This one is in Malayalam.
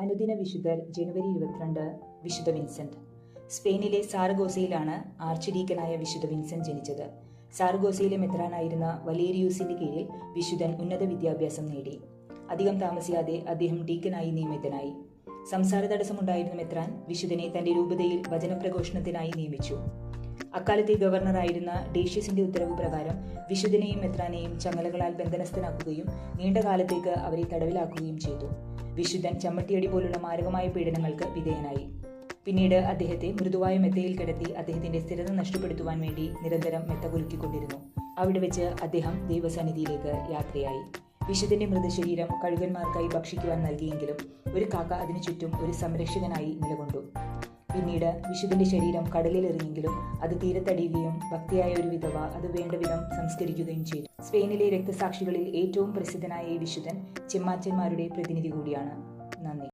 അനുദിന വിശുദ്ധർ ജനുവരി ഇരുപത്തിരണ്ട് വിശുദ്ധ വിൻസെന്റ്. സ്പെയിനിലെ സാർഗോസയിലാണ് ആർച്ചിഡീക്കനായ വിശുദ്ധ വിൻസെന്റ് ജനിച്ചത്. സാർഗോസയിലെ മെത്രാനായിരുന്ന വലേരിയൂസിന്റെ കീഴിൽ വിശുദ്ധൻ ഉന്നത വിദ്യാഭ്യാസം നേടി. അധികം താമസിയാതെ അദ്ദേഹം ഡീക്കനായി നിയമിതനായി. സംസാര തടസ്സമുണ്ടായിരുന്ന മെത്രാൻ വിശുദ്ധനെ തന്റെ രൂപതയിൽ വചനപ്രഘോഷണത്തിനായി നിയമിച്ചു. അക്കാലത്തെ ഗവർണറായിരുന്ന ഡേഷ്യസിന്റെ ഉത്തരവ് പ്രകാരം വിശുദ്ധനെയും മെത്രാനെയും ചങ്ങലകളാൽ ബന്ധനസ്ഥനാക്കുകയും നീണ്ടകാലത്തേക്ക് അവരെ തടവിലാക്കുകയും ചെയ്തു. വിശുദ്ധൻ ചമ്മട്ടിയടി പോലുള്ള മാരകമായ പീഡനങ്ങൾക്ക് വിധേയനായി. പിന്നീട് അദ്ദേഹത്തെ മൃദുവായ മെത്തയിൽ കിടത്തി അദ്ദേഹത്തിന്റെ സ്ഥിരത നഷ്ടപ്പെടുത്തുവാൻ വേണ്ടി നിരന്തരം മെത്ത കുലുക്കിക്കൊണ്ടിരുന്നു അവിടെ വെച്ച് അദ്ദേഹം ദൈവസന്നിധിയിലേക്ക് യാത്രയായി. വിശുദ്ധന്റെ മൃതശരീരം കഴുകന്മാർക്കായി ഭക്ഷിക്കുവാൻ നൽകിയെങ്കിലും ഒരു കാക്ക അതിനു ചുറ്റും ഒരു സംരക്ഷകനായി നിലകൊണ്ടു. പിന്നീട് വിശുദ്ധന്റെ ശരീരം കടലിൽ എറിഞ്ഞെങ്കിലും അത് തീരത്തടിയുകയും ഭക്തിയായ ഒരു വിധവ അത് വേണ്ട വിധം സംസ്കരിക്കുകയും ചെയ്തു. സ്പെയിനിലെ രക്തസാക്ഷികളിൽ ഏറ്റവും പ്രസിദ്ധനായ ഈ വിശുദ്ധൻ ചെമ്മാച്ചന്മാരുടെ പ്രതിനിധി കൂടിയാണ്. നന്ദി.